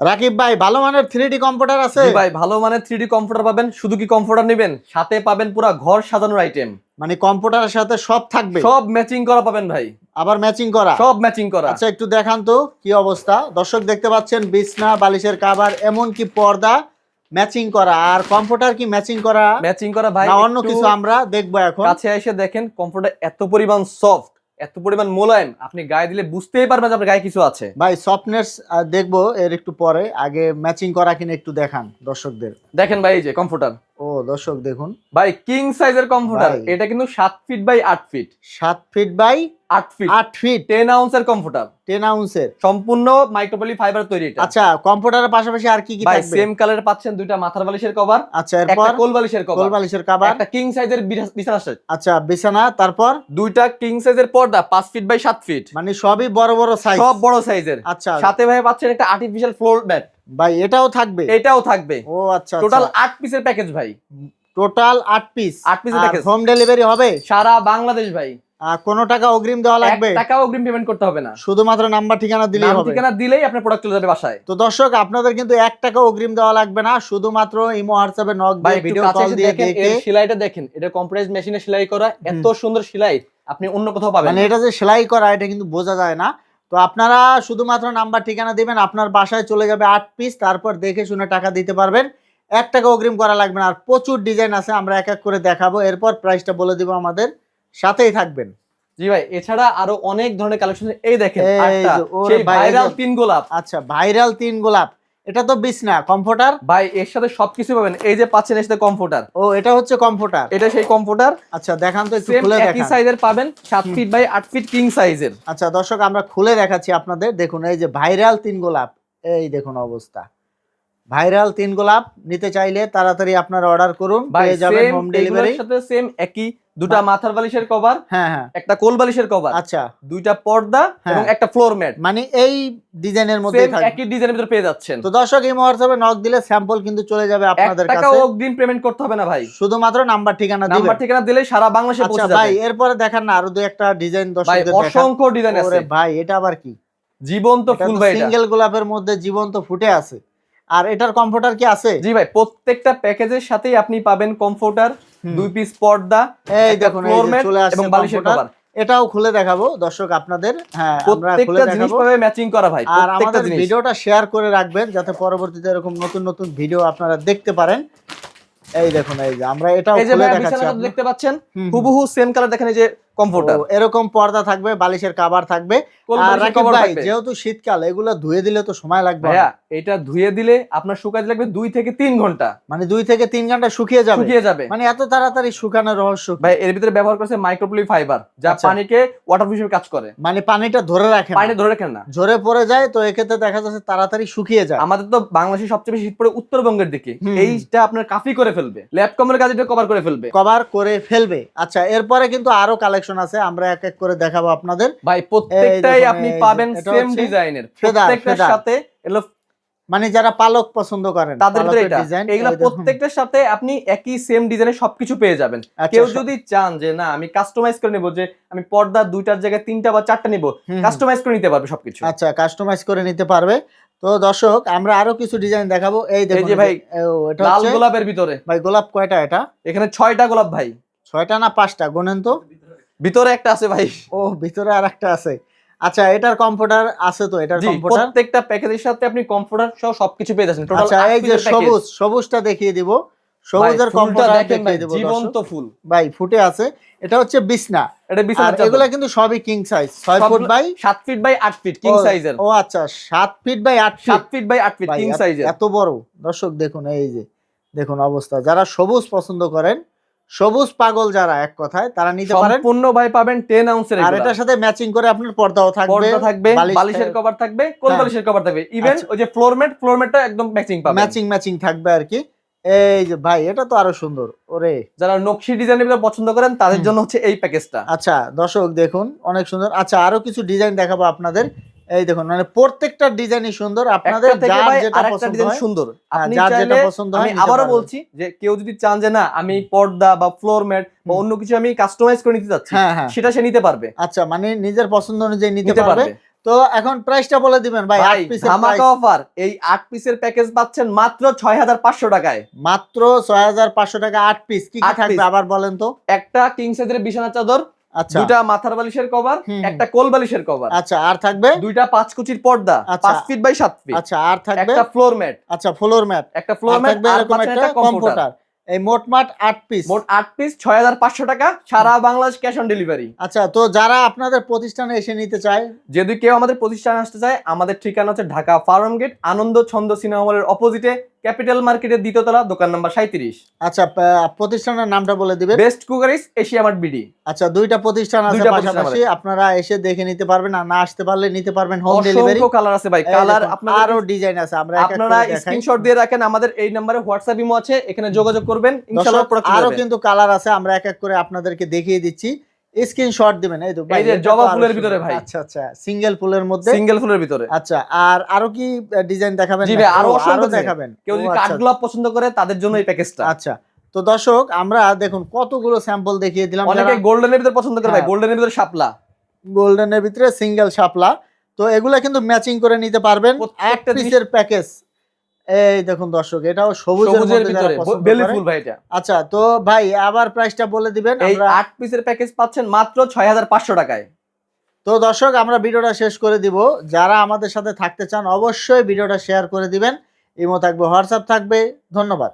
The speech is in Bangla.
রাকিব ভাই ভালো মানের থ্রি ডি কম্পিউটার আছে? ভাই ভালো মানের থ্রি ডি কম্পিউটার পাবেন শুধু কি কম্পিউটার নেবেন? সাথে পাবেন পুরো ঘর সাজানোর আইটেম মানে কম্পিউটারের সাথে সব থাকবে? সব ম্যাচিং করা পাবেন ভাই। আবার ম্যাচিং করা? সব ম্যাচিং করা। আচ্ছা একটু দেখান তো কি অবস্থা? দর্শক দেখতে পাচ্ছেন বিছনা বালিশের কাভার এমন কি পর্দা ম্যাচিং করা। আর কম্পিউটার কি ম্যাচিং করা? ম্যাচিং করা ভাই না অন্য কিছু আমরা দেখব এখন। কাছে এসে দেখেন কম্পিউটার এত পরিমাণ সফট এত পরিমাণ মোলায়েম আপনি গায়ে দিলে বুঝতেই পারবেন যে আপনার গায়ে কিছু আছে। ভাই সফটনেস দেখব এর একটু পরে আগে ম্যাচিং করা কিনা একটু দেখান দর্শকদের। দেখেন ভাই এই যে কম্পিউটার ও দর্শক দেখুন। ভাই কিং সাইজের কম্পিউটার ভাই। এটা কিন্তু সাত ফিট বাই আট ফিট সাত ফিট বাই আট ফিট আট ফিট টেন আউন্সের কম্পিউটার টেন আউন্সের সম্পূর্ণ মাইক্রোপলি ফাইবার তৈরি এটা। আচ্ছা কম্পিউটারের পাশাপাশি আর কি কি ভাই সেম কালার পাচ্ছেন দুইটা মাথার বালিশের কভার আচ্ছা একটা কোল বালিশের কভার কোল বালিশের কাভার একটা কিং সাইজের বিছানা সেট আচ্ছা বিছানা তারপর? দুইটা কিং সাইজের পর্দা পাঁচ ফিট বাই সাত ফিট মানে সবই বড় বড় সাইজ সব বড় সাইজের আচ্ছা। সাথে ভাই পাচ্ছেন একটা আর্টিফিশিয়াল ফ্লোর ম্যাট ভাই এটাও থাকবে? এটাও থাকবে। ও আচ্ছা টোটাল আট পিসের প্যাকেজ ভাই। টোটাল আট পিস আট piece এর package। হোম ডেলিভারি হবে? সারা বাংলাদেশ ভাই। আর কোনো টাকা অগ্রিম দেওয়া লাগবে? টাকাও অগ্রিম পেমেন্ট করতে হবে না। শুধুমাত্র নাম্বার ঠিকানা দিলেই হবে। ঠিকানা দিলেই আপনার প্রোডাক্ট চলে যাবে বাসায়। তো দর্শক আপনাদের কিন্তু এক টাকা অগ্রিম দেওয়া লাগবে না। শুধুমাত্র ইমো হোয়াটসঅ্যাপে নক দিয়ে ভিডিও কল দিয়ে দেখেন দেখে। সেলাইটা দেখেন। এটা কম্পিউটার মেশিনে সেলাই করা এত সুন্দর সেলাই আপনি অন্য কোথাও পাবেন মানে এটা যে সেলাই করা এটা কিন্তু বোঝা যায় না। তো আপনারা শুধুমাত্র নাম্বার ঠিকানা দিবেন আপনার বাসায় চলে যাবে আট পিস তারপর দেখে শুনে টাকা দিতে পারবেন। এক টাকা অগ্রিম করা লাগবে না আর প্রচুর ডিজাইন আছে আমরা এক এক করে দেখাবো এরপর প্রাইসটা বলে দিব আমাদের সাথেই থাকবেন। জি ভাই এছাড়া আরও অনেক ধরনের কালেকশন এই দেখেন ভাইরাল তিন গোলাপ। আচ্ছা ভাইরাল তিন গোলাপ। এটা তো বিছনা কম্পিউটার ভাই এর সাথে সবকিছু পাবেন। এই যে পাচ্ছেন এর সাথে কম্পিউটার ও এটা হচ্ছে কম্পিউটার এটা সেই কম্পিউটার আচ্ছা দেখান তো একটু খুলে একই কি সাইজের পাবেন 7 ফিট বাই 8 ফিট কিং সাইজের আচ্ছা দর্শক আমরা খুলে দেখাচ্ছি আপনাদের। দেখুন এই যে ভাইরাল তিন গোলাপ এই দেখুন অবস্থা। ভাইরাল তিন গোলাপ নিতে চাইলে তাড়াতাড়ি আপনারা অর্ডার করুন পেয়ে যাবেন হোম ডেলিভারি সাথে সেম একই দুটা মাথার বালিশের কভার হ্যাঁ হ্যাঁ। একটা কোল বালিশের কভার আচ্ছা। দুইটা পর্দা হ্যাঁ। এবং একটা ফ্লোর ম্যাট মানে এই ডিজাইনের মধ্যে থাকবে। একই ডিজাইনের ভিতরে পেয়ে যাচ্ছেন। তো দর্শক এই হোয়াটসঅ্যাপে নক দিলে স্যাম্পল কিন্তু চলে যাবে আপনাদের টাকা কাছে। অগ্রিম পেমেন্ট করতে হবে না ভাই। শুধুমাত্র নাম্বার ঠিকানা দিবেন নাম্বার ঠিকানা দিলে সারা বাংলাদেশে আচ্ছা পৌঁছে ভাই এরপরে দেখান না আরও দুই একটা ডিজাইন ভাই দর্শকদের দেখান। অসংখ্য ডিজাইন আছে। ভাই এটা আবার কি? জীবন্ত ফুল ভাই এটা। সিঙ্গেল গোলাপের মধ্যে জীবন্ত ফুটে আছে। আর এটার কম্পিউটার কি আছে? জি ভাই প্রত্যেকটা প্যাকেজের সাথেই আপনি পাবেন কমফোর্টার দুই পিস পর্দা এই দেখুন চলে আসছে এবং বালিশের কভার এটাও খুলে দেখাবো দর্শক আপনাদের। হ্যাঁ আমরা খুলে দেখাবো। ম্যাচিং করা ভাই আর আমাদের ভিডিওটা শেয়ার করে রাখবেন যাতে পরবর্তীতে এরকম নতুন নতুন ভিডিও আপনারা দেখতে পারেন। এই দেখুন এই যে আমরা এটাও এই খুলে দেখাচ্ছি দেখতে পাচ্ছেন। হুবহু সেম কালার দেখেন এই যে কমফোর্টার এরকম পর্দা থাকবে বালিশের কাভার থাকবে। আর রাকিব ভাই যেহেতু শীতকাল এগুলো ধুয়ে দিলে তো সময় লাগবে ভাইয়া এটা ধুয়ে দিলে আপনার শুকাতে লাগবে দুই থেকে তিন ঘণ্টা। মানে দুই থেকে তিন ঘণ্টা শুকিয়ে যাবে? শুকিয়ে যাবে। মানে এত তাড়াতাড়ি শুকানোর রহস্য ভাই এর ভিতরে ব্যবহার করেছে মাইক্রোপ্লি ফাইবার যা আচ্ছা। পানিকে ওয়াটার হিসেবে কাজ করে। মানে পানিটা ধরে রাখে পানি ধরে রাখেন না। ঝরে পড়ে যায় তো এক্ষেত্রে দেখা যাচ্ছে তাড়াতাড়ি শুকিয়ে যায়। আমাদের তো বাংলাদেশে সবচেয়ে বেশি শীত পড়ে উত্তরবঙ্গের দিকে। এইটা আপনার কাফি করে ফেলবে। ল্যাপকমের কাজে কভার করে ফেলবে। কভার করে ফেলবে। আচ্ছা এরপরে কিন্তু আরও কালেকশন আছে আমরা এক এক করে দেখাবো আপনাদের। ভাই প্রত্যেকটাই আপনি পাবেন সেম ডিজাইনের প্রত্যেকটার সাথে এগুলো মানে যারা পালক পছন্দ করেন তাদের এটা। এগুলো প্রত্যেকটার সাথে আপনি একই সেম ডিজাইনের সবকিছু পেয়ে যাবেন। আচ্ছা, কেউ যদি চান যে না আমি কাস্টমাইজ করে নেব যে আমি পর্দা দুইটার জায়গায় তিনটা বা চারটা নিব। কাস্টমাইজ করে নিতে পারবে সবকিছু। আচ্ছা কাস্টমাইজ করে নিতে পারবে। তো দর্শক আমরা আরও কিছু ডিজাইন দেখাবো। এই দেখুন যে ভাই, এটা লাল গোলাপের ভিতরে। ভাই গোলাপ কয়টা এটা? এখানে ছয়টা গোলাপ ভাই। ছয়টা না পাঁচটা? গোনেন তো। ভিতরে একটা আছে ভাই। ও ভিতরে আর একটা আছে। আচ্ছা এটার কম্পিউটার আছে তো এটার কম্পিউটার প্রত্যেকটা প্যাকেজের সাথে আপনি কম্পিউটার সহ সবকিছু পেয়ে যাচ্ছেন। টোটাল আচ্ছা এই যে সবুজ সবুজটা দেখিয়ে দিব। সবুজের কম্পিউটার দেখিয়ে দিব জীবন্ত ফুল ভাই ফুটে আছে। এটা হচ্ছে বিছনা। এটা বিছানা এগুলা কিন্তু সবই কিং সাইজ ছয় ফুট বাই সাত ফিট বাই আট ফিট কিং সাইজের ও আচ্ছা সাত ফিট বাই আট সাত ফিট ফিট বাই আট ফিট কিং সাইজের এত বড়। দর্শক দেখুন এই যে দেখুন অবস্থা। যারা সবুজ পছন্দ করেন সবুজ পাগল যারা এক কথায় তারা নিতে পারেন। সম্পূর্ণ ভাই পাবেন টেন আউন্সের আর এটার সাথে ম্যাচিং করে আপনার পর্দাও থাকবে পর্দা থাকবে বালিশের কভার থাকবে কোন হ্যাঁ। বালিশের কভার থাকবে? ইভেন আচ্ছা। ওই যে ফ্লোর ম্যাট ফ্লোর ম্যাটটা একদম ম্যাচিং পাবেন। ম্যাচিং ম্যাচিং থাকবে আর কি। এই যে ভাই এটা তো আরও সুন্দর। ওরে। যারা নকশি ডিজাইনের ভিতরে পছন্দ করেন তাদের জন্য হচ্ছে এই প্যাকেজটা আচ্ছা দর্শক দেখুন অনেক সুন্দর। আচ্ছা আরও কিছু ডিজাইন দেখাবো আপনাদের। এই দেখুন মানে প্রত্যেকটা ডিজাইনই সুন্দর। আপনাদের যার ভাই যেটা পছন্দ ডিজাইন সুন্দর। হ্যাঁ, আপনি যার যেটা পছন্দ হয় আমি পারবেন। বলছি যে কেউ যদি চান যে না আমি পর্দা বা ফ্লোর ম্যাট বা অন্য কিছু আমি কাস্টমাইজ করে নিতে চাচ্ছি হ্যাঁ হ্যাঁ। সেটা সে নিতে পারবে। আচ্ছা মানে নিজের পছন্দ অনুযায়ী নিতে পারবে। তো এখন প্রাইসটা বলে দিবেন ভাই আট পিসের ধামাকা অফার এই আট পিসের প্যাকেজ পাচ্ছেন মাত্র ছয় হাজার পাঁচশো টাকায়। মাত্র ছয় হাজার পাঁচশো টাকা আট পিস কি কি থাকবে আবার বলেন তো? একটা কিং সাইজের বিছানা চাদর দুইটা মাথার বালিশের কভার একটা কোল বালিশের কভার। আচ্ছা আর থাকবে? দুইটা পাঁচ কুচির পর্দা আচ্ছা। পাঁচ ফিট বাই সাত ফিট আচ্ছা আর থাকবে? একটা ফ্লোর ম্যাট আচ্ছা ফ্লোর ম্যাট একটা ফ্লোর ম্যাট আর একটা কম্পিউটার এই মোটমাট আট পিস মোট আট পিস ছয় হাজার পাঁচশো টাকা সারা বাংলাদেশ ক্যাশ অন ডেলিভারি আচ্ছা তো যারা আপনাদের প্রতিষ্ঠানে এসে নিতে চায়? যদি কেউ আমাদের প্রতিষ্ঠানে আসতে চায় আমাদের ঠিকানা হচ্ছে ঢাকা ফার্ম গেট আনন্দ ছন্দ সিনেমা হলের অপোজিটে ক্যাপিটাল মার্কেটের দ্বিতীয়তলা দোকান নাম্বার সাঁত্রিশ আচ্ছা প্রতিষ্ঠানের নামটা বলে দিবে। Best cookeries Asia mart BD. আচ্ছা দুইটা প্রতিষ্ঠান আছে পাশাপাশি। আপনারা এসে দেখে নিতে পারবেন আর না আসতে পারলে নিতে পারবেন হোম ডেলিভারি কালার আছে ভাই। কালার আপনার আরও ডিজাইন আছে। আমরা আপনারা। স্ক্রিনশট দিয়ে রাখেন আমাদের এই নাম্বারে হোয়াটসঅ্যাপ ইমো আছে এখানে যোগাযোগ করবেন। ইনশাআল্লাহ আরও কিন্তু কালার আছে আমরা এক এক করে আপনাদেরকে দেখিয়ে দিচ্ছি। স্ক্রিনশট দিবেন এই তো এই যে জবা ফুলের ভিতরে ভাই। আচ্ছা আচ্ছা সিঙ্গেল ফুলের মধ্যে? সিঙ্গেল ফুলের ভিতরে। আচ্ছা আর আরও কি ডিজাইন দেখাবেন? জি ভাই, আরও অসংখ্য দেখাবেন। কেউ যদি আচ্ছা, কাঠগোলাপ পছন্দ করে তাদের জন্য এই প্যাকেজটা আচ্ছা তো দর্শক আমরা দেখুন কতগুলো স্যাম্পল দেখিয়ে দিলাম। অনেকে গোল্ডেনের ভিতরে পছন্দ করে ভাই হ্যাঁ। গোল্ডেনের ভিতরে শাপলা। গোল্ডেনের ভিতরে সিঙ্গেল শাপলা। তো এগুলা কিন্তু ম্যাচিং করে নিতে পারবেন। এক পিসের প্যাকেজ এই দেখুন দর্শক এটাও সবুজের ভিতরে বেলি ফুল ভাই এটা। আচ্ছা তো ভাই আবার প্রাইসটা বলে দিবেন এই আট পিসের প্যাকেজ পাচ্ছেন মাত্র ছয় হাজার পাঁচশো টাকায়। তো দর্শক আমরা ভিডিওটা শেষ করে দিব। যারা আমাদের সাথে থাকতে চান অবশ্যই ভিডিওটা শেয়ার করে দিবেন। ইমো থাকবে হোয়াটসঅ্যাপ থাকবে। ধন্যবাদ।